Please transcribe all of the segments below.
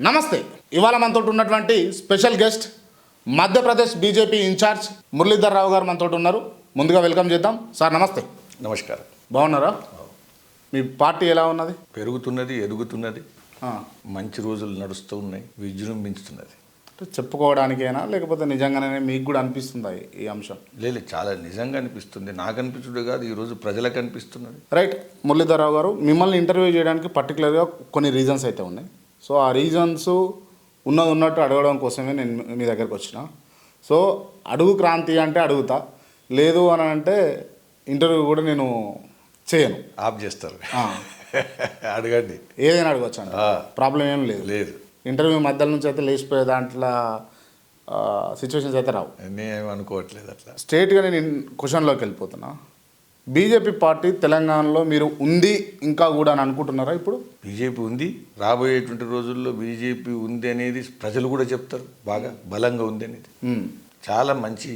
నమస్తే. ఇవాళ మనతో ఉన్నటువంటి special guest Madhya Pradesh BJP incharge Muralidhar Rao garu మనతో ఉన్నారు. ముందుగా వెల్కమ్ చేద్దాం. సార్ నమస్తే. నమస్కారం. బాగున్నారా? మీ పార్టీ ఎలా ఉన్నది? పెరుగుతున్నది ఎదుగుతున్నది. మంచి రోజులు నడుస్తూ ఉన్నాయి విజృంభించుతున్నది. అంటే చెప్పుకోవడానికేనా? లేకపోతే నిజంగానే మీకు కూడా అనిపిస్తుందా ఈ- అంశం? లేదు చాలా నిజంగా అనిపిస్తుంది. నాకు అనిపించుడు కాదు ఈరోజు ప్రజలకు అనిపిస్తున్నది. రైట్. మురళీధర్ రావు గారు మిమ్మల్ని ఇంటర్వ్యూ చేయడానికి పర్టికులర్గా కొన్ని రీజన్స్ అయితే ఉన్నాయి. సో ఆ రీజన్స్ ఉన్నది ఉన్నట్టు అడగడం కోసమే నేను మీ దగ్గరకు వచ్చిన. సో అడుగు క్రాంతి అంటే అడుగుతా లేదు అని అంటే ఇంటర్వ్యూ కూడా నేను చేయను. ఆఫ్ చేస్తారు. అడగండి. ఏదైనా అడగచ్చు అంట. ప్రాబ్లం ఏం లేదు. లేదు. ఇంటర్వ్యూ మధ్యలో నుంచి అయితే లేచిపోయే దాంట్లో సిచ్యువేషన్స్ అయితే రావు. నేనేం అనుకోవట్లేదు అట్లా. స్ట్రేట్గా నేను క్వశ్చన్లోకి వెళ్ళిపోతున్నా. బీజేపీ పార్టీ తెలంగాణలో మీరు ఉంది ఇంకా కూడా అని అనుకుంటున్నారా ఇప్పుడు? బీజేపీ ఉంది. రాబోయేటువంటి రోజుల్లో బీజేపీ ఉంది అనేది ప్రజలు కూడా చెప్తారు. బాగా బలంగా ఉంది అనేది. చాలా మంచి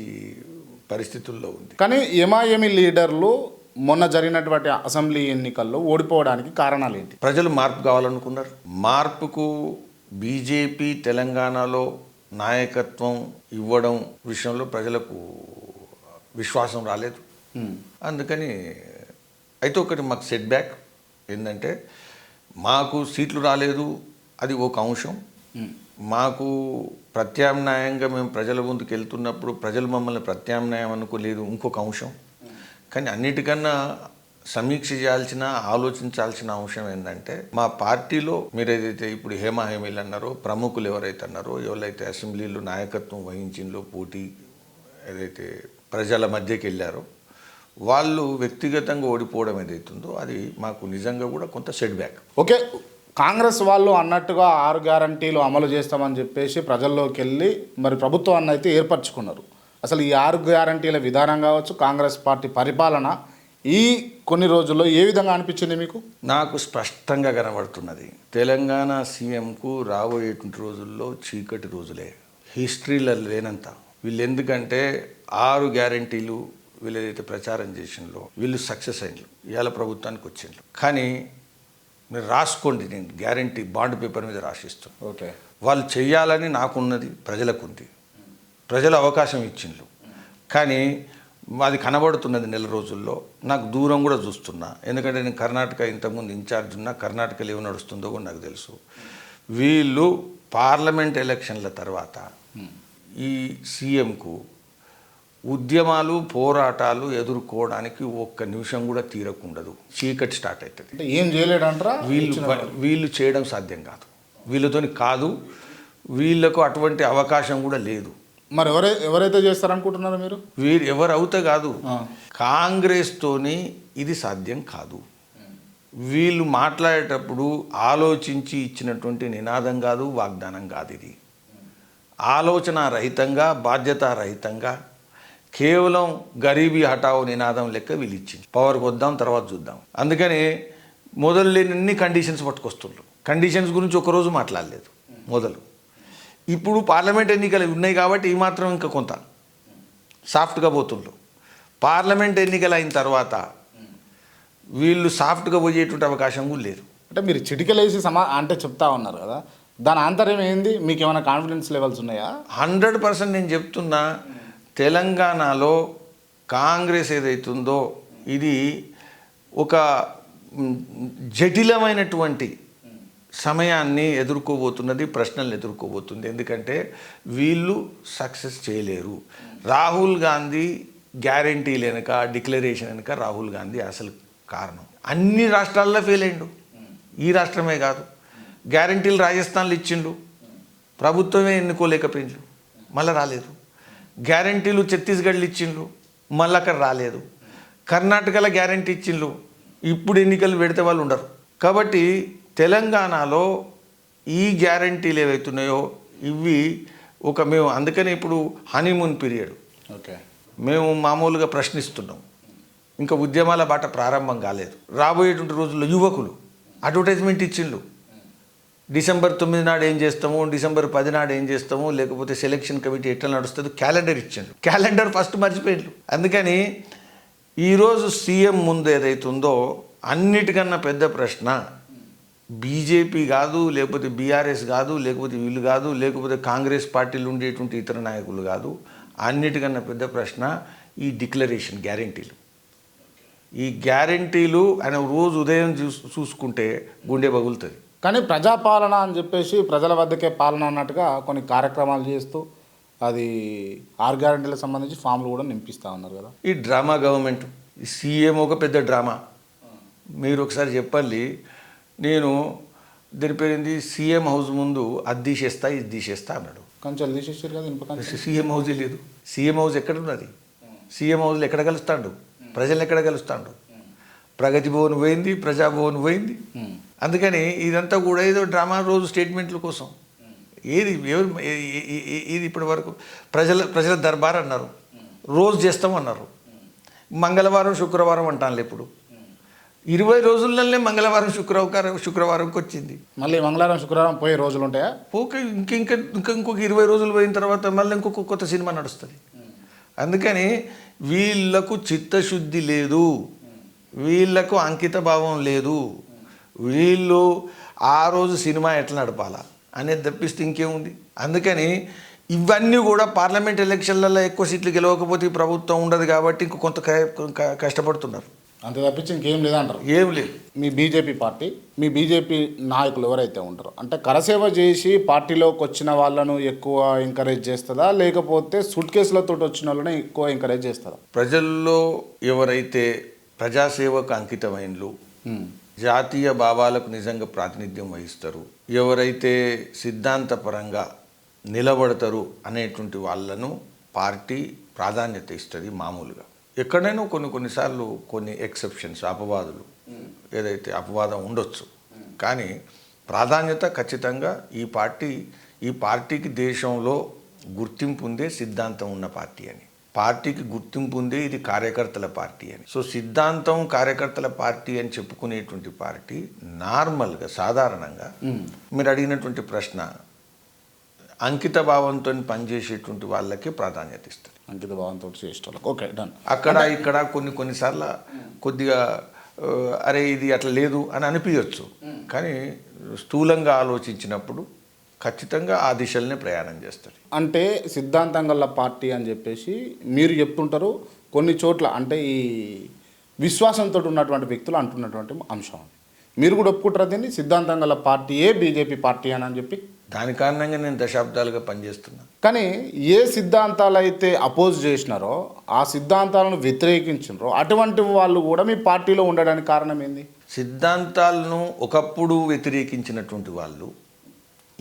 పరిస్థితుల్లో ఉంది. కానీ ఎంఐఎంఈ లీడర్లు మొన్న జరిగినటువంటి అసెంబ్లీ ఎన్నికల్లో ఓడిపోవడానికి కారణాలు ఏంటి? ప్రజలు మార్పు కావాలనుకున్నారు. మార్పుకు బీజేపీ తెలంగాణలో నాయకత్వం ఇవ్వడం విషయంలో ప్రజలకు విశ్వాసం రాలేదు. అందుకని అయితే ఒకటి మాకు సెట్ బ్యాక్ ఏంటంటే మాకు సీట్లు రాలేదు అది ఒక అంశం. మ్మ్. మాకు ప్రత్యామ్నాయంగా మేము ప్రజల ముందుకు వెళ్తున్నప్పుడు ప్రజలు మమ్మల్ని ప్రత్యామ్నాయం అనుకోలేదు ఇంకొక అంశం. కానీ అన్నిటికన్నా సమీక్ష చేయాల్సిన ఆలోచించాల్సిన అంశం ఏంటంటే మా పార్టీలో మీరు ఏదైతే ఇప్పుడు హేమా హేమీలు అన్నారో ప్రముఖులు ఎవరైతే అన్నారో ఎవరైతే అసెంబ్లీలో నాయకత్వం వహించిందో పోటీ ఏదైతే ప్రజల మధ్యకి వెళ్ళారో వాళ్ళు వ్యక్తిగతంగా ఓడిపోవడం ఏదైతుందో అది మాకు నిజంగా కూడా కొంత సెట్ బ్యాక్ ఓకే కాంగ్రెస్ వాళ్ళు అన్నట్టుగా ఆరు గ్యారంటీలు అమలు చేస్తామని చెప్పేసి ప్రజల్లోకి వెళ్ళి మరి ప్రభుత్వాన్ని అయితే ఏర్పరచుకున్నారు. అసలు ఈ ఆరు గ్యారంటీల విధానం కావచ్చు కాంగ్రెస్ పార్టీ పరిపాలన ఈ కొన్ని రోజుల్లో ఏ విధంగా అనిపించింది మీకు? నాకు స్పష్టంగా కనబడుతున్నది. తెలంగాణ సీఎంకు రాబోయేటువంటి రోజుల్లో చీకటి రోజులే. హిస్టరీలో లేనంత. వీళ్ళు ఎందుకంటే ఆరు గ్యారంటీలు వీళ్ళు ఏదైతే ప్రచారం చేసిండ్రో వీళ్ళు సక్సెస్ అయిండ్రు ఇవాళ ప్రభుత్వానికి వచ్చిండ్రు. కానీ మీరు రాసుకోండి నేను గ్యారంటీ బాండ్ పేపర్ మీద రాసిస్తాను. ఓకే. వాళ్ళు చెయ్యాలని నాకున్నది ప్రజలకు ఉంది ప్రజలు అవకాశం ఇచ్చిండ్రు. కానీ అది కనబడుతున్నది నెల రోజుల్లో. నాకు దూరం కూడా చూస్తున్నా. ఎందుకంటే నేను కర్ణాటక ఇంతకుముందు ఇన్ఛార్జ్ ఉన్నా కర్ణాటకలో ఏమి నడుస్తుందో కూడా నాకు తెలుసు. వీళ్ళు పార్లమెంట్ ఎలక్షన్ల తర్వాత ఈ సీఎంకు ఉద్యమాలు పోరాటాలు ఎదుర్కోవడానికి ఒక్క నిమిషం కూడా తీరకుండదు. చీకటి స్టార్ట్ అవుతుంది అంటే ఏం చేయలేడంటారా? వీళ్ళు వీళ్ళు. చేయడం సాధ్యం కాదు. వీళ్ళతోని కాదు వీళ్ళకు అటువంటి అవకాశం కూడా లేదు. మరి ఎవరై ఎవరైతే చేస్తారనుకుంటున్నారు మీరు? వీరు ఎవరు అవుతే కాదు. కాంగ్రెస్తోని ఇది సాధ్యం కాదు. వీళ్ళు మాట్లాడేటప్పుడు ఆలోచించి ఇచ్చినటువంటి నినాదం కాదు వాగ్దానం కాదు ఇది. ఆలోచన రహితంగా బాధ్యత రహితంగా కేవలం గరీబీ హఠావో నినాదం లెక్క వీళ్ళు ఇచ్చింది పవర్కి వద్దాం తర్వాత చూద్దాం. అందుకని మొదలు లేని కండిషన్స్ పట్టుకొస్తుండ్రు. కండిషన్స్ గురించి ఒకరోజు మాట్లాడలేదు మొదలు. ఇప్పుడు పార్లమెంట్ ఎన్నికలు ఉన్నాయి కాబట్టి ఈ మాత్రం ఇంకా కొంత సాఫ్ట్గా పోతుండ్రు. పార్లమెంట్ ఎన్నికలు అయిన తర్వాత వీళ్ళు సాఫ్ట్గా పోయేటువంటి అవకాశం కూడా లేదు. అంటే మీరు చిటికలేసి సమా అంటే చెప్తా ఉన్నారు కదా దాని ఆంతర్యం ఏంది? మీకు ఏమైనా కాన్ఫిడెన్స్ లెవెల్స్ ఉన్నాయా? హండ్రెడ్ పర్సెంట్ నేను చెప్తున్నా తెలంగాణలో కాంగ్రెస్ ఏదైతుందో ఇది ఒక జటిలమైనటువంటి సమయాన్ని ఎదుర్కోబోతున్నది ప్రశ్నలు ఎదుర్కోబోతుంది. ఎందుకంటే వీళ్ళు సక్సెస్ చేయలేరు. రాహుల్ గాంధీ గ్యారంటీ వెనక డిక్లరేషన్ వెనుక రాహుల్ గాంధీ అసలు కారణం. అన్ని రాష్ట్రాల్లో ఫెయిల్ అయిండు. ఈ రాష్ట్రమే కాదు. గ్యారంటీలు రాజస్థాన్లో ఇచ్చిండు. ప్రభుత్వమే ఎన్నుకోలేకపోయిండు. మళ్ళీ రాలేదు. గ్యారంటీలు ఛత్తీస్గఢ్లో ఇచ్చిండ్రు మళ్ళీ అక్కడ రాలేదు. కర్ణాటకలో గ్యారంటీ ఇచ్చిండ్రు ఇప్పుడు ఎన్నికలు పెడితే వాళ్ళు ఉండరు. కాబట్టి తెలంగాణలో ఈ గ్యారంటీలు ఏవైతున్నాయో ఇవి ఒక మేము అందుకని ఇప్పుడు హనీమూన్ పీరియడ్ ఓకే. మేము మామూలుగా ప్రశ్నిస్తున్నాం. ఇంకా ఉద్యమాల బాట ప్రారంభం కాలేదు. రాబోయేటువంటి రోజుల్లో యువకులు అడ్వర్టైజ్మెంట్ ఇచ్చిండ్రు. డిసెంబర్ తొమ్మిది నాడు ఏం చేస్తాము? డిసెంబర్ పది నాడు ఏం చేస్తాము? లేకపోతే సెలక్షన్ కమిటీ ఎట్లా నడుస్తుంది? క్యాలెండర్ ఇచ్చాడు క్యాలెండర్ ఫస్ట్ మర్చిపోయిండు అందుకని ఈరోజు సీఎం ముందు ఏదైతుందో అన్నిటికన్నా పెద్ద ప్రశ్న బీజేపీ కాదు లేకపోతే బీఆర్ఎస్ కాదు లేకపోతే వీళ్ళు కాదు లేకపోతే కాంగ్రెస్ పార్టీలు ఉండేటువంటి ఇతర నాయకులు కాదు అన్నిటికన్నా పెద్ద ప్రశ్న ఈ డిక్లరేషన్ గ్యారంటీలు. ఈ గ్యారంటీలు ఆయన రోజు ఉదయం చూస్ చూసుకుంటే గుండె పగులుతుంది కానీ ప్రజాపాలన అని చెప్పేసి ప్రజల వద్దకే పాలన అన్నట్టుగా కొన్ని కార్యక్రమాలు చేస్తూ అది ఆరు గ్యారంటీలకు సంబంధించి ఫామ్లు కూడా నింపిస్తా ఉన్నారు కదా. ఈ డ్రామా గవర్నమెంట్ ఈ సీఎం ఒక పెద్ద డ్రామా. మీరు ఒకసారి చెప్పాలి నేను దీని పేరుంది? సీఎం హౌస్ ముందు అది తీసేస్తా ఇది తీసేస్తా అన్నాడు. కొంచెం తీసేసారు కదా. సీఎం హౌస్ లేదు. సీఎం హౌస్ ఎక్కడ ఉన్నది? సీఎం హౌస్లో ఎక్కడ కలుస్తాడు? ప్రజలు ఎక్కడ కలుస్తాడు? ప్రగతి భవన్ పోయింది ప్రజాభవన్ పోయింది. ఉమ్. అందుకని ఇదంతా కూడా ఏదో డ్రామా రోజు స్టేట్మెంట్ల కోసం. ఏది ఎవరు ఇది ఇప్పటి వరకు ప్రజల ప్రజల దర్బార్ అన్నారు. రోజు చేస్తాం అన్నారు. మంగళవారం శుక్రవారం అంటాను ఇప్పుడు ఇరవై రోజులనే మంగళవారం శుక్రవారం శుక్రవారంకి వచ్చింది. మళ్ళీ మంగళవారం శుక్రవారం పోయే రోజులు ఉంటాయా? ఓకే ఇంక ఇంకా ఇంకా ఇంకొక ఇరవై రోజులు పోయిన తర్వాత మళ్ళీ ఇంకొక కొత్త సినిమా నడుస్తుంది. అందుకని వీళ్ళకు చిత్తశుద్ధి లేదు. వీళ్ళకు అంకిత భావం లేదు. వీళ్ళు ఆ రోజు సినిమా ఎట్లా నడపాలా అనేది తప్పిస్తే ఇంకేముంది? అందుకని ఇవన్నీ కూడా పార్లమెంట్ ఎలక్షన్లలో ఎక్కువ సీట్లు గెలవకపోతే ప్రభుత్వం ఉండదు కాబట్టి ఇంక కొంత కష్టపడుతున్నారు. అంతే తప్పించి ఇంకేం లేదంటారు? ఏం లేదు. మీ బీజేపీ పార్టీ మీ బీజేపీ నాయకులు ఎవరైతే ఉంటారో అంటే కరసేవ చేసి పార్టీలోకి వచ్చిన వాళ్ళను ఎక్కువ ఎంకరేజ్ చేస్తుందా? లేకపోతే సూట్ కేసులతో వచ్చిన వాళ్ళని ఎక్కువ ఎంకరేజ్ చేస్తుందా? ప్రజల్లో ఎవరైతే ప్రజాసేవకు అంకితమైనలు జాతీయ భావాలకు నిజంగా ప్రాతినిధ్యం వహిస్తారు. ఎవరైతే సిద్ధాంతపరంగా నిలబడతారు అనేటువంటి వాళ్ళను పార్టీ ప్రాధాన్యత ఇస్తుంది మామూలుగా. ఎక్కడైనా కొన్ని కొన్నిసార్లు కొన్ని ఎక్సెప్షన్స్ అపవాదులు ఏదైతే అపవాదం ఉండొచ్చు. కానీ ప్రాధాన్యత ఖచ్చితంగా ఈ పార్టీ ఈ పార్టీకి దేశంలో గుర్తింపు ఉందే సిద్ధాంతం ఉన్న పార్టీ అని. పార్టీకి గుర్తింపు ఉందే ఇది కార్యకర్తల పార్టీ అని. సో సిద్ధాంతం కార్యకర్తల పార్టీ అని చెప్పుకునేటువంటి పార్టీ నార్మల్గా సాధారణంగా మీరు అడిగినటువంటి ప్రశ్న అంకిత భావంతో పనిచేసేటువంటి వాళ్ళకి ప్రాధాన్యత ఇస్తుంది. అంకిత భావంతో చేసేవాళ్ళకి ఓకే డన్. అక్కడ ఇక్కడ కొన్ని కొన్నిసార్లు కొద్దిగా అరే ఇది అట్లా లేదు అని అనిపించవచ్చు కానీ స్థూలంగా ఆలోచించినప్పుడు ఖచ్చితంగా ఆ దిశలనే ప్రయాణం చేస్తారు అంటే సిద్ధాంతం గల పార్టీ అని చెప్పేసి మీరు చెప్తుంటారు కొన్ని చోట్ల అంటే ఈ విశ్వాసంతో ఉన్నటువంటి వ్యక్తులు అంటున్నటువంటి అంశం మీరు కూడా ఒప్పుకుంటారా దీన్ని? సిద్ధాంతం గల పార్టీయే బీజేపీ పార్టీ అని అని చెప్పి? దాని కారణంగా నేను దశాబ్దాలుగా పనిచేస్తున్నా. కానీ ఏ సిద్ధాంతాలు అయితే అపోజ్ చేసినారో ఆ సిద్ధాంతాలను వ్యతిరేకించినారో అటువంటి వాళ్ళు కూడా మీ పార్టీలో ఉండడానికి కారణం ఏంది? సిద్ధాంతాలను ఒకప్పుడు వ్యతిరేకించినటువంటి వాళ్ళు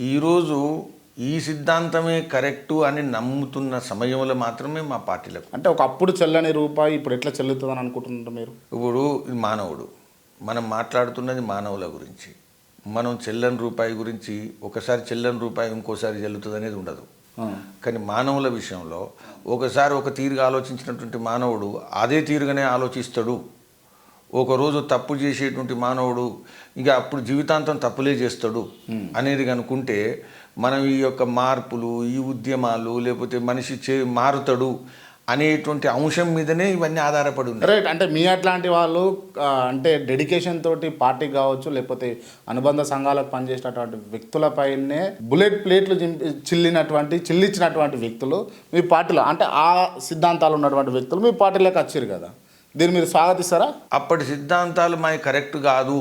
ఈరోజు ఈ సిద్ధాంతమే కరెక్టు అని నమ్ముతున్న సమయంలో మాత్రమే మా పార్టీలకు. అంటే ఒకప్పుడు చెల్లని రూపాయి ఇప్పుడు ఎట్లా చెల్లుతుందని అనుకుంటున్నారు మీరు? ఇప్పుడు మానవుడు మనం మాట్లాడుతున్నది మానవుల గురించి. మనం చెల్లని రూపాయి గురించి ఒకసారి చెల్లని రూపాయి ఇంకోసారి చెల్లుతుంది అనేది ఉండదు. కానీ మానవుల విషయంలో ఒకసారి ఒక తీరుగా ఆలోచించినటువంటి మానవుడు అదే తీరుగానే ఆలోచిస్తాడు. ఒకరోజు తప్పు చేసేటువంటి మానవుడు ఇంకా అప్పుడు జీవితాంతం తప్పులే చేస్తాడు అనేది కనుకుంటే మనం ఈ యొక్క మార్పులు ఈ ఉద్యమాలు లేకపోతే మనిషి చే మారుతాడు అనేటువంటి అంశం మీదనే ఇవన్నీ ఆధారపడి ఉన్నాయి. రైట్ అంటే మీ అట్లాంటి వాళ్ళు అంటే డెడికేషన్ తోటి పార్టీ కావచ్చు లేకపోతే అనుబంధ సంఘాలకు పనిచేసినటువంటి వ్యక్తులపైనే బుల్లెట్ ప్లేట్లు చిల్లినటువంటి చిల్లిచ్చినటువంటి వ్యక్తులు మీ పార్టీలో అంటే ఆ సిద్ధాంతాలు ఉన్నటువంటి వ్యక్తులు మీ పార్టీలోకి వచ్చారు కదా. దీన్ని మీరు స్వాగతిస్తారా? అప్పటి సిద్ధాంతాలు మావి కరెక్ట్ కాదు.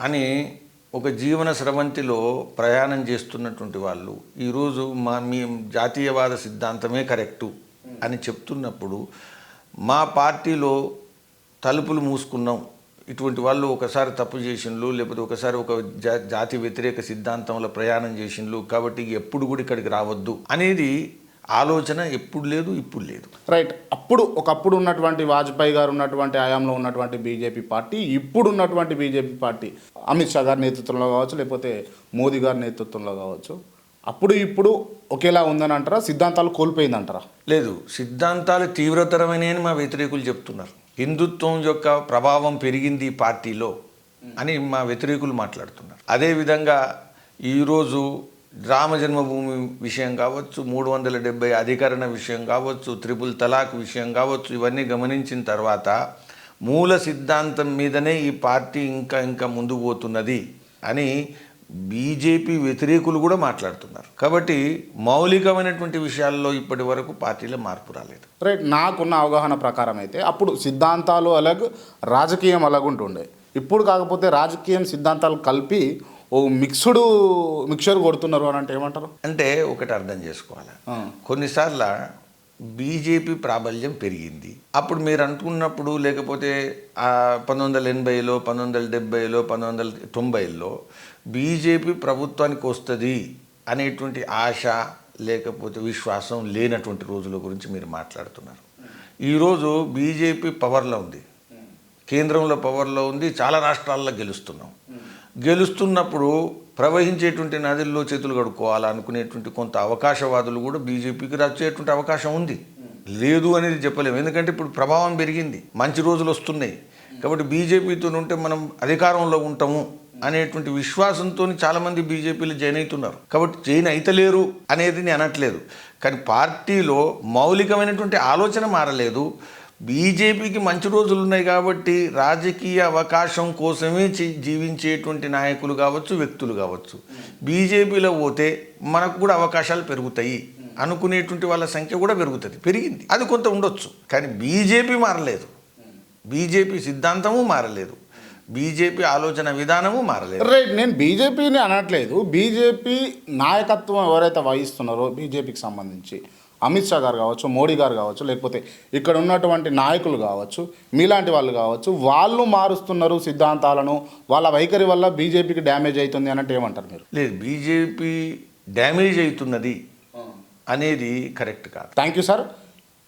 అని ఒక జీవన స్రవంతిలో ప్రయాణం చేస్తున్నటువంటి వాళ్ళు ఈరోజు మా మీ జాతీయవాద సిద్ధాంతమే కరెక్టు అని చెప్తున్నప్పుడు మా పార్టీలో తలుపులు మూసుకున్నాం. ఇటువంటి వాళ్ళు ఒకసారి తప్పు చేసిండ్లు లేకపోతే ఒకసారి ఒక జాతి వ్యతిరేక సిద్ధాంతంలో ప్రయాణం చేసిండ్లు కాబట్టి ఎప్పుడు కూడా ఇక్కడికి రావద్దు అనేది ఆలోచన ఎప్పుడు లేదు ఇప్పుడు లేదు. రైట్ అప్పుడు ఒకప్పుడు ఉన్నటువంటి వాజ్పేయి గారు ఉన్నటువంటి హయాంలో ఉన్నటువంటి బీజేపీ పార్టీ ఇప్పుడు ఉన్నటువంటి బీజేపీ పార్టీ అమిత్ షా గారి నేతృత్వంలో కావచ్చు లేకపోతే మోదీ గారి నేతృత్వంలో కావచ్చు అప్పుడు ఇప్పుడు ఒకేలా ఉందని అంటారా? సిద్ధాంతాలు కోల్పోయిందంటారా లేదు. సిద్ధాంతాలు తీవ్రతరమైన అని మా వ్యతిరేకులు చెప్తున్నారు. హిందుత్వం యొక్క ప్రభావం పెరిగింది ఈ పార్టీలో అని మా వ్యతిరేకులు మాట్లాడుతున్నారు. అదేవిధంగా ఈరోజు రామ జన్మభూమి విషయం కావచ్చు మూడు వందల డెబ్బై అధికరణ విషయం కావచ్చు త్రిపుల్ తలాక్ విషయం కావచ్చు ఇవన్నీ గమనించిన తర్వాత మూల సిద్ధాంతం మీదనే ఈ పార్టీ ఇంకా ఇంకా ముందుకు పోతున్నది అని బీజేపీ వ్యతిరేకులు కూడా మాట్లాడుతున్నారు. కాబట్టి మౌలికమైనటువంటి విషయాల్లో ఇప్పటి వరకు పార్టీలో మార్పు రాలేదు. రైట్ నాకున్న అవగాహన ప్రకారం అయితే అప్పుడు సిద్ధాంతాలు అలాగే రాజకీయం అలాగుంటుండే. ఇప్పుడు కాకపోతే రాజకీయం సిద్ధాంతాలు కలిపి ఓ మిక్స్డ్ మిక్చర్ కొడుతున్నారు అని అంటే ఏమంటారు? అంటే ఒకటి అర్థం చేసుకోవాలి. కొన్నిసార్లు బీజేపీ ప్రాబల్యం పెరిగింది. అప్పుడు మీరు అనుకున్నప్పుడు లేకపోతే పంతొమ్మిది వందల ఎనభైలో పంతొమ్మిది వందల డెబ్బైలో పంతొమ్మిది వందల తొంభైలో బీజేపీ ప్రభుత్వానికి వస్తుంది అనేటువంటి ఆశ లేకపోతే విశ్వాసం లేనటువంటి రోజుల గురించి మీరు మాట్లాడుతున్నారు. ఈరోజు బీజేపీ పవర్లో ఉంది. కేంద్రంలో పవర్లో ఉంది. చాలా రాష్ట్రాల్లో గెలుస్తున్నాం. గెలుస్తున్నప్పుడు ప్రవహించేటువంటి నదుల్లో చేతులు కడుక్కోవాలనుకునేటువంటి కొంత అవకాశవాదులు కూడా బీజేపీకి రచ్చేటువంటి అవకాశం ఉంది. లేదు అనేది చెప్పలేము. ఎందుకంటే ఇప్పుడు ప్రభావం పెరిగింది. మంచి రోజులు వస్తున్నాయి. కాబట్టి బీజేపీతో ఉంటే మనం అధికారంలో ఉంటాము అనేటువంటి విశ్వాసంతో చాలామంది బీజేపీలు జాయిన్ అవుతున్నారు. కాబట్టి జాయిన్ అయితలేరు అనేది నేను అనట్లేదు. కానీ పార్టీలో మౌలికమైనటువంటి ఆలోచన మారలేదు. బీజేపీకి మంచి రోజులు ఉన్నాయి కాబట్టి రాజకీయ అవకాశం కోసమే జీవించేటువంటి నాయకులు కావచ్చు వ్యక్తులు కావచ్చు. బీజేపీలో పోతే మనకు కూడా అవకాశాలు పెరుగుతాయి అనుకునేటువంటి వాళ్ళ సంఖ్య కూడా పెరుగుతుంది పెరిగింది. అది కొంత ఉండొచ్చు కానీ బీజేపీ మారలేదు. బీజేపీ సిద్ధాంతము మారలేదు. బీజేపీ ఆలోచన విధానము మారలేదు. రైట్ నేను బీజేపీని అనట్లేదు. బీజేపీ నాయకత్వం ఎవరైతే వహిస్తున్నారో బీజేపీకి సంబంధించి అమిత్ షా గారు కావచ్చు మోడీ గారు కావచ్చు లేకపోతే ఇక్కడ ఉన్నటువంటి నాయకులు కావచ్చు మీలాంటి వాళ్ళు కావచ్చు వాళ్ళు మారుస్తున్నారు సిద్ధాంతాలను వాళ్ళ వైఖరి వల్ల బీజేపీకి డ్యామేజ్ అవుతుంది అన్నట్టు ఏమంటారు మీరు? లేదు బీజేపీ డ్యామేజ్ అవుతున్నది అనేది కరెక్ట్ కాదు. థ్యాంక్ యూ సార్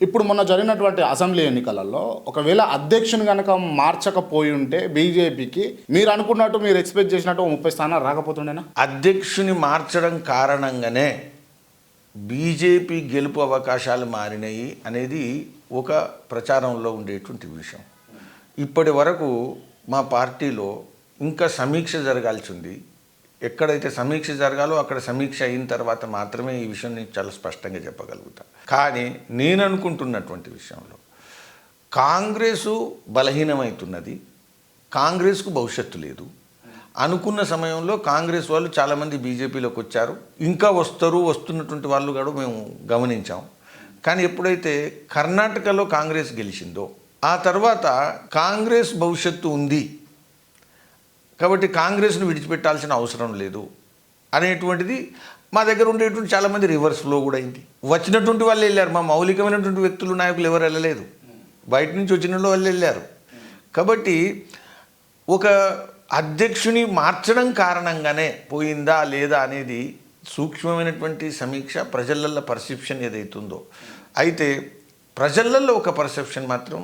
ఇప్పుడు మొన్న జరిగినటువంటి అసెంబ్లీ ఎన్నికలలో ఒకవేళ అధ్యక్షుని కనుక మార్చకపోయి ఉంటే బీజేపీకి మీరు అనుకున్నట్టు మీరు ఎక్స్పెక్ట్ చేసినట్టు ముప్పై స్థానాలు రాకపోతుండేనా? అధ్యక్షుని మార్చడం కారణంగానే బీజేపీ గెలుపు అవకాశాలు మారినాయి అనేది ఒక ప్రచారంలో ఉండేటువంటి విషయం. ఇప్పటి వరకు మా పార్టీలో ఇంకా సమీక్ష జరగాల్సి ఉంది. ఎక్కడైతే సమీక్ష జరగాలో అక్కడ సమీక్ష అయిన తర్వాత మాత్రమే ఈ విషయం నేను చాలా స్పష్టంగా చెప్పగలుగుతా. కానీ నేను అనుకుంటున్నటువంటి విషయంలో కాంగ్రెసు బలహీనమవుతున్నది కాంగ్రెస్కు భవిష్యత్తు లేదు. అనుకున్న సమయంలో కాంగ్రెస్ వాళ్ళు చాలామంది బీజేపీలోకి వచ్చారు. ఇంకా వస్తారు వస్తున్నటువంటి వాళ్ళు కూడా మేము గమనించాం. కానీ ఎప్పుడైతే కర్ణాటకలో కాంగ్రెస్ గెలిచిందో ఆ తర్వాత కాంగ్రెస్ భవిష్యత్తు ఉంది. కాబట్టి కాంగ్రెస్ను విడిచిపెట్టాల్సిన అవసరం లేదు అనేటువంటిది మా దగ్గర ఉండేటువంటి చాలామంది రివర్స్ ఫ్లో కూడా అయింది. వచ్చినటువంటి వాళ్ళు వెళ్ళారు. మా మౌలికమైనటువంటి వ్యక్తులు నాయకులు ఎవరు వెళ్ళలేదు. బయట నుంచి వచ్చిన వాళ్ళు వెళ్ళారు. కాబట్టి ఒక అధ్యక్షుని మార్చడం కారణంగానే పోయిందా లేదా అనేది సూక్ష్మమైనటువంటి సమీక్ష ప్రజలల్లో పర్సెప్షన్ ఏదైతుందో. అయితే ప్రజలల్లో ఒక పర్సెప్షన్ మాత్రం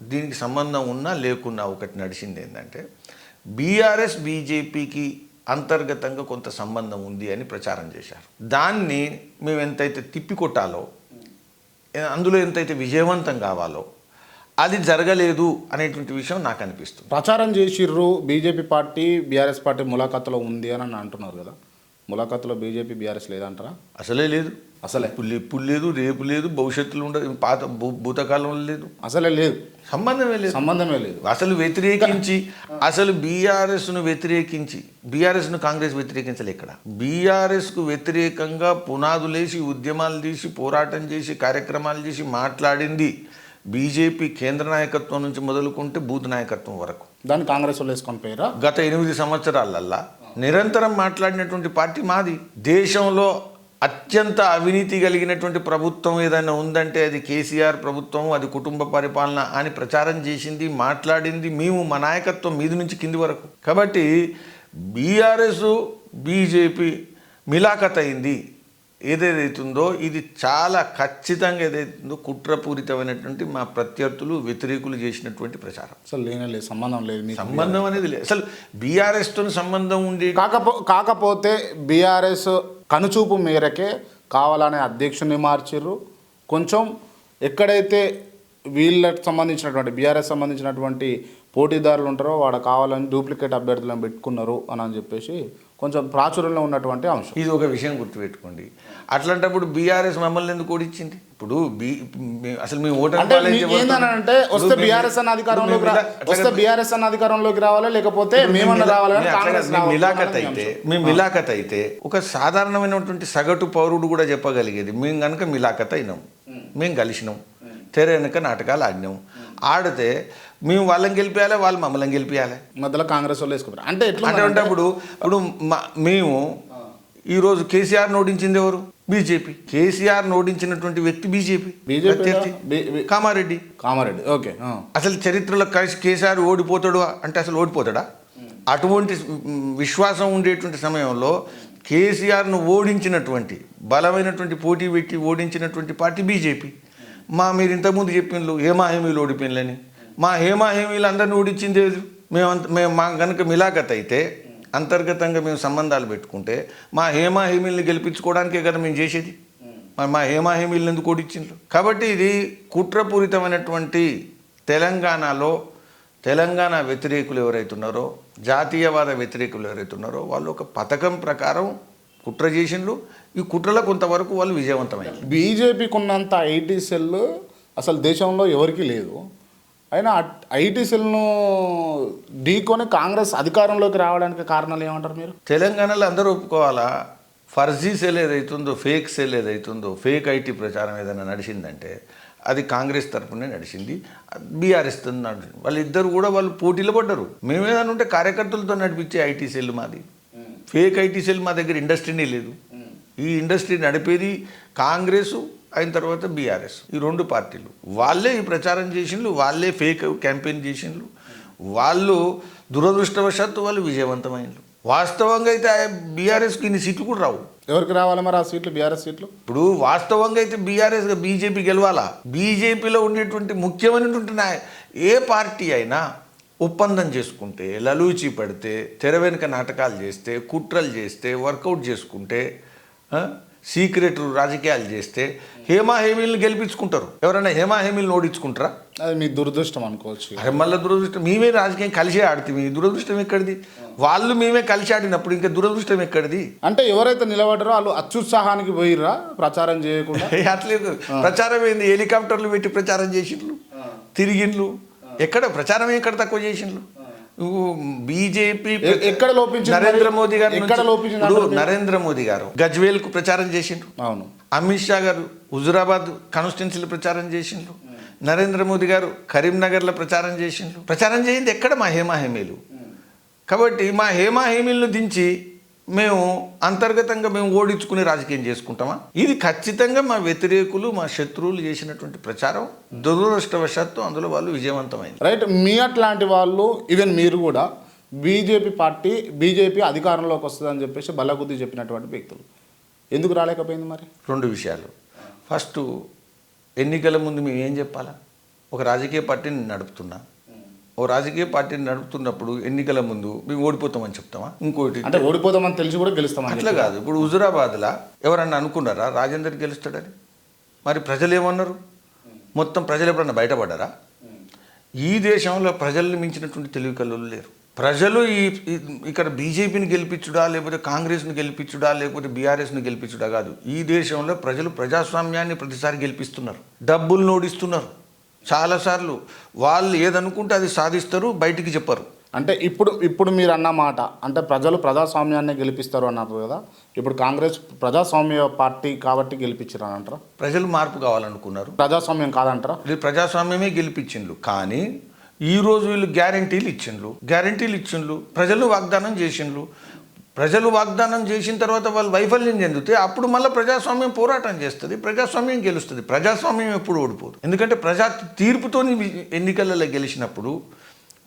దీనికి సంబంధం ఉన్నా లేకున్నా ఒకటి నడిచింది ఏంటంటే బీఆర్ఎస్ బీజేపీకి అంతర్గతంగా కొంత సంబంధం ఉంది అని ప్రచారం చేశారు. దాన్ని మేము ఎంతైతే తిప్పికొట్టాలో అందులో ఎంతైతే విజయవంతం కావాలో అది జరగలేదు అనేటువంటి విషయం నాకు అనిపిస్తుంది. ప్రచారం చేసిర్రు బీజేపీ పార్టీ బీఆర్ఎస్ పార్టీ ములాఖాతులో ఉంది అని అని అంటున్నారు కదా. ములాఖాతులో బీజేపీ బీఆర్ఎస్ లేదంటారా? అసలే లేదు. అసలే. ఇప్పుడు లేదు రేపు లేదు భవిష్యత్తులో ఉండదు పాత భూ- భూతకాలంలో లేదు. అసలే లేదు. సంబంధమే లేదు. సంబంధమే లేదు. అసలు వ్యతిరేకించి అసలు బీఆర్ఎస్ను వ్యతిరేకించి బీఆర్ఎస్ను కాంగ్రెస్ వ్యతిరేకించలే ఇక్కడ. బీఆర్ఎస్కు వ్యతిరేకంగా పునాదులేసి ఉద్యమాలు తీసి పోరాటం చేసి కార్యక్రమాలు చేసి మాట్లాడింది బీజేపీ కేంద్ర నాయకత్వం నుంచి మొదలుకుంటే బూత్ నాయకత్వం వరకు. దాన్ని కాంగ్రెస్ వాళ్ళు వేసుకొని పోయారా? గత ఎనిమిది సంవత్సరాలల్లా నిరంతరం మాట్లాడినటువంటి పార్టీ మాది. దేశంలో అత్యంత అవినీతి కలిగినటువంటి ప్రభుత్వం ఏదైనా ఉందంటే అది కేసీఆర్ ప్రభుత్వం అది కుటుంబ పరిపాలన అని ప్రచారం చేసింది మాట్లాడింది మేము మా నాయకత్వం మీది నుంచి కింది వరకు. కాబట్టి బీఆర్ఎస్ బీజేపీ మిలాఖత్ అయింది ఏదేదైతుందో ఇది చాలా ఖచ్చితంగా ఏదైతుందో కుట్రపూరితమైనటువంటి మా ప్రత్యర్థులు వ్యతిరేకులు చేసినటువంటి ప్రచారం. అసలు లేనే లేదు సంబంధం లేదు సంబంధం అనేది లేదు. అసలు బీఆర్ఎస్తో సంబంధం ఉండి కాకపో కాకపోతే బీఆర్ఎస్ కనుచూపు మేరకే కావాలనే అధ్యక్షుని మార్చిర్రు. కొంచెం ఎక్కడైతే వీళ్ళకి సంబంధించినటువంటి బీఆర్ఎస్ సంబంధించినటువంటి పోటీదారులు ఉంటారో వాడు కావాలని డూప్లికేట్ అభ్యర్థులను పెట్టుకున్నారు అని అని చెప్పేసి కొంచెం ప్రాచుర్యంలో ఉన్నటువంటి అంశం. ఇది ఒక విషయం గుర్తుపెట్టుకోండి. అట్లాంటప్పుడు బీఆర్ఎస్ మమ్మల్ని ఎందుకు ఓడించింది? ఇప్పుడు అసలు మేము ఓటర్ అంటే మీకు ఏంటంటే వస్తే బీఆర్ఎస్ అన్న అధికారంలోకి వస్తే బీఆర్ఎస్ అన్న అధికారంలోకి రావాలి? లేకపోతే మేమన్నా రావాలి? మిలాఖత్ అయితే. మేము మిలాఖత్ అయితే ఒక సాధారణమైనటువంటి సగటు పౌరుడు కూడా చెప్పగలిగేది మేము కనుక మిలాఖత్ అయినాం మేము కలిసినాం తెర వెనుక నాటకాలు ఆడినాం ఆడితే మేము వాళ్ళని గెలిపించాలి వాళ్ళు మమ్మల్ని గెలిపించాలి మధ్యలో కాంగ్రెస్ వాళ్ళు వేసుకుంటారు అంటే ఎట్లా అంటే ఇప్పుడు మా- మేము ఈరోజు కేసీఆర్ ఓడించింది ఎవరు? బీజేపీ. కేసీఆర్ ఓడించినటువంటి వ్యక్తి BJP. BJP Kamareddy. Kamareddy. Okay. అసలు చరిత్రలో కలిసి కేసీఆర్ ఓడిపోతాడు అంటే అసలు ఓడిపోతాడా? అటువంటి విశ్వాసం ఉండేటువంటి సమయంలో కేసీఆర్ను ఓడించినటువంటి బలమైనటువంటి పోటీ పెట్టి ఓడించినటువంటి పార్టీ బీజేపీ. మా మీరు ఇంతకుముందు చెప్పిండ్రు హేమాహేమీలు ఓడిపోయినని మా హేమాహేమీలు అందరిని ఓడించింది మేమంత మేము మా కనుక మిలాఖత్ అయితే అంతర్గతంగా మేము సంబంధాలు పెట్టుకుంటే మా హేమాహేమీల్ని గెలిపించుకోవడానికే కదా మేము చేసేది? మరి మా హేమాహేమీలను ఎందుకు ఓడించిండ్రు? కాబట్టి ఇది కుట్రపూరితమైనటువంటి తెలంగాణలో తెలంగాణ వ్యతిరేకులు ఎవరైతున్నారో జాతీయవాద వ్యతిరేకులు ఎవరైతున్నారో వాళ్ళు ఒక పథకం ప్రకారం కుట్ర చేసిండ్రు. ఈ కుట్రలో కొంతవరకు వాళ్ళు విజయవంతమైంది బీజేపీకి ఉన్నంత ఐటీ సెల్ అసలు దేశంలో ఎవరికీ లేదు. అయినా ఐటీ సెల్ను ఢీకొని కాంగ్రెస్ అధికారంలోకి రావడానికి కారణాలు ఏమంటారు మీరు? తెలంగాణలో అందరూ ఒప్పుకోవాలా? ఫర్జీ సెల్ ఏదైతుందో ఫేక్ సెల్ ఏదైతుందో ఫేక్ ఐటీ ప్రచారం ఏదైనా నడిచిందంటే అది కాంగ్రెస్ తరపునే నడిచింది. బీఆర్ఎస్ నడిచింది. వాళ్ళిద్దరు కూడా వాళ్ళు పోటీలో పడ్డారు. మేమేదైనా ఉంటే కార్యకర్తలతో నడిపించే ఐటీ సెల్ మాది. ఫేక్ ఐటీ సెల్ మా దగ్గర ఇండస్ట్రీనే లేదు. ఈ ఇండస్ట్రీ నడిపేది కాంగ్రెస్ అయిన తర్వాత బీఆర్ఎస్. ఈ రెండు పార్టీలు. వాళ్ళే ఈ ప్రచారం చేసిండ్రు వాళ్ళే ఫేక్ క్యాంపెయిన్ చేసిండ్రు వాళ్ళు దురదృష్టవశాత్తు వాళ్ళు విజయవంతమైనరు వాస్తవంగా అయితే బీఆర్ఎస్కి ఇన్ని సీట్లు కూడా రావు. ఎవరికి రావాలి మరి ఆ సీట్లు బీఆర్ఎస్ సీట్లు? ఇప్పుడు వాస్తవంగా అయితే బీఆర్ఎస్ బీజేపీ గెలవాలా? బీజేపీలో ఉండేటువంటి ముఖ్యమైనటువంటి నాయ ఏ పార్టీ అయినా ఒప్పందం చేసుకుంటే లలూచి పడితే తెర వెనుక నాటకాలు చేస్తే కుట్రలు చేస్తే వర్కౌట్ చేసుకుంటే సీక్రెట్ రాజకీయాలు చేస్తే హేమా హేమీలను గెలిపించుకుంటారు. ఎవరైనా హేమా హేమీలను ఓడించుకుంటారా? అది మీ దురదృష్టం అనుకోవచ్చు. అరే మళ్ళీ దురదృష్టం. మేమే రాజకీయం కలిసే ఆడుతుంది దురదృష్టం ఎక్కడిది? వాళ్ళు మేమే కలిసి ఆడినప్పుడు ఇంకా దురదృష్టం ఎక్కడిది? అంటే ఎవరైతే నిలబడ్డారో వాళ్ళు అత్యుత్సాహానికి పోయిర్రా ప్రచారం చేయకుండా? అట్లేదు. ప్రచారం ఏంది? హెలికాప్టర్లు పెట్టి ప్రచారం చేసిండ్రు తిరిగిండ్లు. ఎక్కడ? ప్రచారం ఎక్కడ తక్కువ చేసిండ్రు నువ్వు బీజేపీ ఎక్కడ లోపించింది నరేంద్ర? మోదీ గారు ఎక్కడ? నరేంద్ర మోదీ గారు గజ్వేల్కు ప్రచారం చేసిండ్రు. అవును. అమిత్ షా గారు హుజురాబాద్ కాన్స్టిట్యున్సీలో ప్రచారం చేసిండ్రు. నరేంద్ర మోదీ గారు కరీంనగర్లో ప్రచారం చేసిండ్రు. ప్రచారం చేయింది ఎక్కడ మా హేమా హేమీలు? కాబట్టి మా హేమా హేమీలను దించి మేము అంతర్గతంగా మేము ఓడించుకుని రాజకీయం చేసుకుంటామా? ఇది ఖచ్చితంగా మా వ్యతిరేకులు మా శత్రువులు చేసినటువంటి ప్రచారం. దురదృష్టవశాత్తు అందులో వాళ్ళు విజయవంతమైంది. రైట్ మీ అట్లాంటి వాళ్ళు ఈవెన్ మీరు కూడా బీజేపీ పార్టీ బీజేపీ అధికారంలోకి వస్తుందని చెప్పేసి బల్లగుద్ది చెప్పినటువంటి వ్యక్తులు. ఎందుకు రాలేకపోయింది మరి? రెండు విషయాలు. ఫస్ట్ ఎన్నికల ముందు మేము ఏం చెప్పాలా? ఒక రాజకీయ పార్టీని నడుపుతున్నా. ఓ రాజకీయ పార్టీని నడుపుతున్నప్పుడు ఎన్నికల ముందు మేము ఓడిపోతామని చెప్తామా? ఇంకోటి అంటే ఓడిపోతామని తెలిసి కూడా గెలుస్తామని అట్లా కాదు. ఇప్పుడు హుజురాబాద్లా ఎవరన్నా అనుకున్నారా రాజేందర్ గెలుస్తాడని? మరి ప్రజలు ఏమన్నారు మొత్తం ప్రజలు ఎప్పుడన్నా బయటపడ్డారా? ఈ దేశంలో ప్రజల్ని మించినటువంటి తెలివి కళ్ళు లేరు. ప్రజలు ఈ ఈ- ఇక్కడ బీజేపీని గెలిపించుడా లేకపోతే కాంగ్రెస్ని గెలిపించుడా లేకపోతే బీఆర్ఎస్ని గెలిపించుడా కాదు. ఈ దేశంలో ప్రజలు ప్రజాస్వామ్యాన్ని ప్రతిసారి గెలిపిస్తున్నారు. డబ్బులు నోడిస్తున్నారు. చాలాసార్లు వాళ్ళు ఏదనుకుంటే అది సాధిస్తారు బయటికి చెప్పరు. అంటే ఇప్పుడు ఇప్పుడు మీరు అన్న మాట అంటే ప్రజలు ప్రజాస్వామ్యాన్ని గెలిపిస్తారు అన్నారు కదా ఇప్పుడు కాంగ్రెస్ ప్రజాస్వామ్య పార్టీ కాబట్టి గెలిపించారు అని అంటారా? ప్రజలు మార్పు కావాలనుకున్నారు. ప్రజాస్వామ్యం కాదంటారా? ఇది ప్రజాస్వామ్యమే గెలిపించిండ్రు కానీ ఈ రోజు వీళ్ళు గ్యారంటీలు ఇచ్చిండ్రు గ్యారంటీలు ఇచ్చిండ్రు ప్రజలు వాగ్దానం చేసిండ్రు ప్రజలు వాగ్దానం చేసిన తర్వాత వాళ్ళు వైఫల్యం చెందితే అప్పుడు మళ్ళీ ప్రజాస్వామ్యం పోరాటం చేస్తుంది ప్రజాస్వామ్యం గెలుస్తుంది. ప్రజాస్వామ్యం ఎప్పుడు ఓడిపోదు. ఎందుకంటే ప్రజా తీర్పుతోని ఎన్నికలలో గెలిచినప్పుడు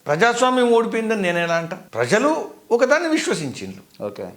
ప్రజాస్వామ్యం ఓడిపోయిందని నేను ఎలా అంట? ప్రజలు ఒకదాన్ని విశ్వసించిండ్రు. ఓకే.